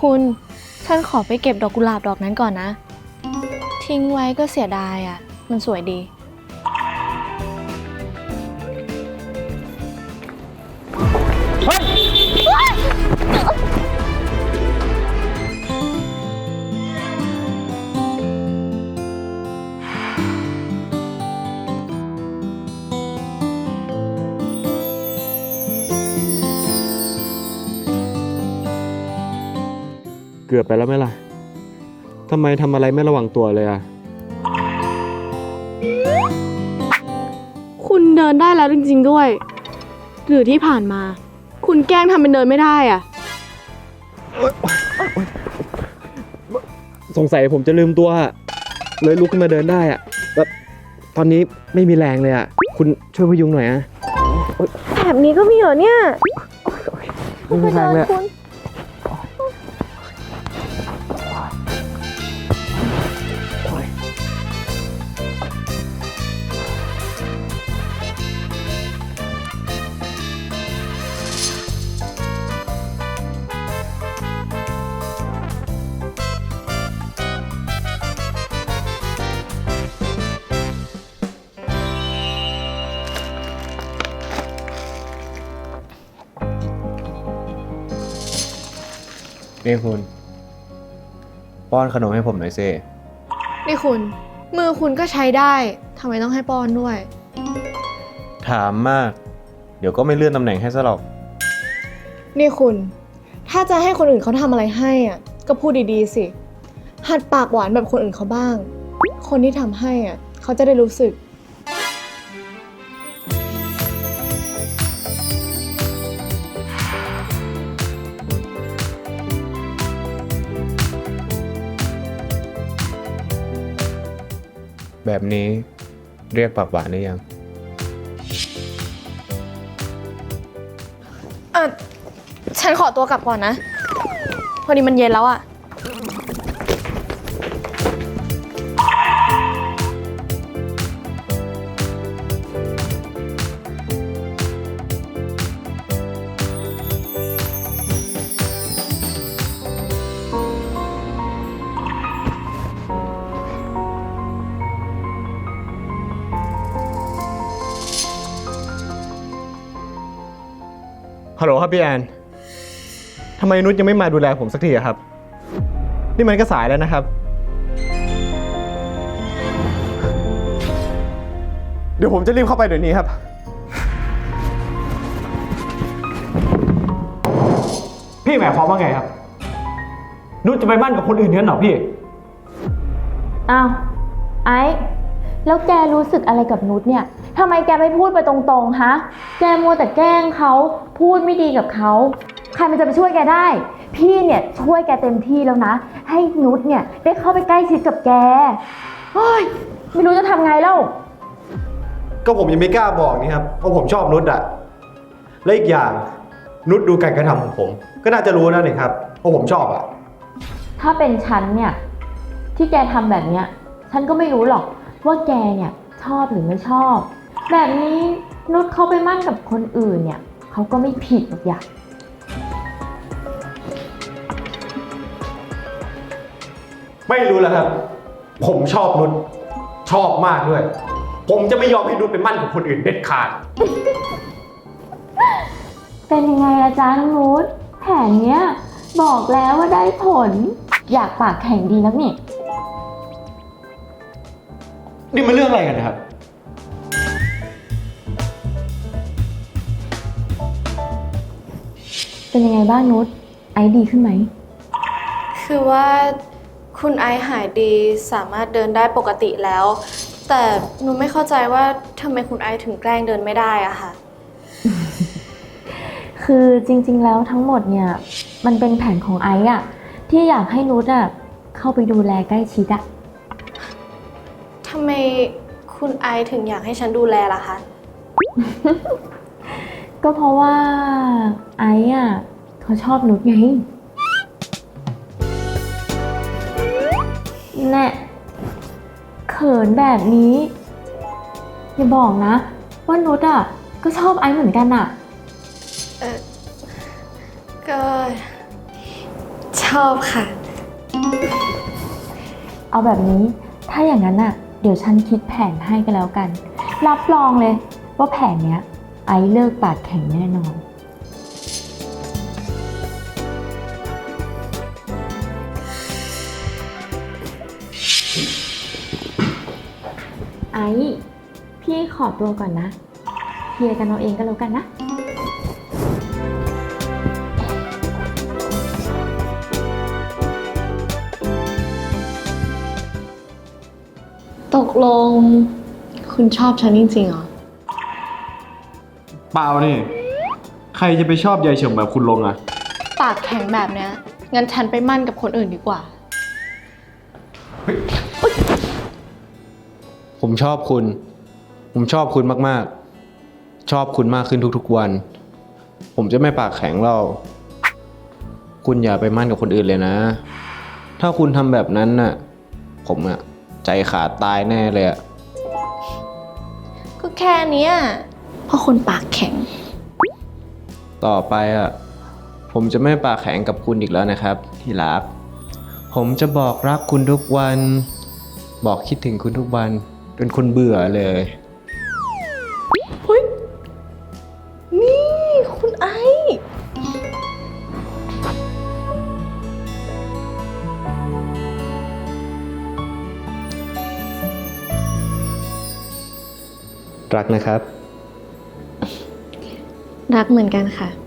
คุณ ฉันขอไปเก็บดอกกุหลาบดอกนั้นก่อนนะ ทิ้งไว้ก็เสียดายอะ่ะ มันสวยดี เกือบไปแล้วไหมล่ะทำไมทำอะไรไม่ระวังตัวเลยอะคุณเดินได้แล้วจริง ๆด้วย หรือที่ผ่านมา คุณแกล้งทำเป็นเดินไม่ได้อะสงสัยผมจะลืมตัวอะเลยลุกขึ้นมาเดินได้อะแบบตอนนี้ไม่มีแรงเลยอะคุณช่วยพยุงหน่อยอะแบบนี้ก็มีเหรอเนี่ยไม่มีแรงเลยอะ นี่คุณ ป้อนขนมให้ผมหน่อยสินี่คุณ มือคุณก็ใช้ได้ทำไมต้องให้ป้อนด้วย ถามมาก เดี๋ยวก็ไม่เลื่อนตำแหน่งให้ซะหรอก นี่คุณ ถ้าจะให้คนอื่นเขาทำอะไรให้อะ ก็พูดดีๆสิ หัดปากหวานแบบคนอื่นเขาบ้าง คนที่ทำให้อะ เขาจะได้รู้สึก แบบนี้เรียกปากหวานหรือยัง เออฉันขอตัวกลับก่อนนะ พอดีมันเย็นแล้วอะ ฮัลโหลครับพี่แอนทำไมนุชยังไม่มาดูแลผมสักทีอะครับ นี่มันก็สายแล้วนะครับ เดี๋ยวผมจะรีบเข้าไปเดี๋ยวนี้ครับ พี่หมายความว่าไงครับ นุชจะไปมั่นกับคนอื่นงั้นเหรอพี่ อ้าวไอ้แล้วแกรู้สึกอะไรกับนุชเนี่ย ทำไมแกไม่พูดไปตรงๆ ฮะ แกมัวแต่แกล้งเขา พูดไม่ดีกับเขา ใครมันจะไปช่วยแกได้ พี่เนี่ยช่วยแกเต็มที่แล้วนะ ให้นุชเนี่ยได้เข้าไปใกล้ชิดกับแกเฮ้ยไม่รู้จะทำไงแล้ว ก็ผมยังไม่กล้าบอกนี่ครับว่าผมชอบนุชอะและอีกอย่างนุชดูการกระทำของผม ก็น่าจะรู้นะนี่ครับว่าผมชอบอะถ้าเป็นฉันเนี่ย ที่แกทำแบบเนี้ย ฉันก็ไม่รู้หรอกว่าแกเนี่ยชอบหรือไม่ชอบ แบบนี้นุชเขาไปมั่นกับคนอื่นเนี่ยเขาก็ไม่ผิดหรอกอย่าไม่รู้แล้วครับ ผมชอบนุชชอบมากด้วย ผมจะไม่ยอมให้นุชไปมั่นกับคนอื่นเด็ดขาด เป็นยังไงอาจารย์น้องนุชแผนเนี้ยบอกแล้วว่าได้ผล อยากปากแข็งดีนักนี่ นี่มันเรื่องอะไรกันนะครับ เป็นยังไงบ้างนุชไอซ์ดีขึ้นไหม คือว่าคุณไอซ์หายดีสามารถเดินได้ปกติแล้ว แต่หนูไม่เข้าใจว่าทำไมคุณไอซ์ถึงแกล้งเดินไม่ได้อะค่ะ คือจริงๆแล้วทั้งหมดเนี่ย มันเป็นแผนของไอซ์อะที่อยากให้นุชอะเข้าไปดูแลใกล้ชิดอะทำไมคุณไอซ์ถึงอยากให้ฉันดูแลล่ะคะ ก็เพราะว่าไอซ์อะเขาชอบนุชไง แน่เขินแบบนี้ อย่าบอกนะ ว่านุชอะก็ชอบไอซ์เหมือนกันอะเออก็ชอบค่ะ เอาแบบนี้ ถ้าอย่างนั้นน่ะเดี๋ยวฉันคิดแผนให้ก็แล้วกัน รับรองเลยว่าแผนเนี้ย ไอเลิกปากแข็งแน่นอน ไอซ์พี่ขอตัวก่อนนะเคลียร์กันเอาเองก็แล้วกันนะ ตกลง คุณชอบฉันจริงๆเหรอ เปล่านี่ ใครจะไปชอบยายเฉิมแบบคุณลงอะปากแข็งแบบเนี้ยงั้นฉันไปมั่นกับคนอื่นดีกว่า ผมชอบคุณ ผมชอบคุณมากๆ ชอบคุณมากขึ้นทุกๆวัน ผมจะไม่ปากแข็งเรา คุณอย่าไปมั่นกับคนอื่นเลยนะ ถ้าคุณทำแบบนั้นน่ะ ผมอะใจขาดตายแน่เลยอะก็แค่เนี้ย เพราะคนปากแข็ง ต่อไปอะผมจะไม่ปากแข็งกับคุณอีกแล้วนะครับ ที่รัก ผมจะบอกรักคุณทุกวัน บอกคิดถึงคุณทุกวันจนคุณเบื่อเลย เฮ้ย นี่คุณไอซ์รักนะครับ รักเหมือนกันค่ะ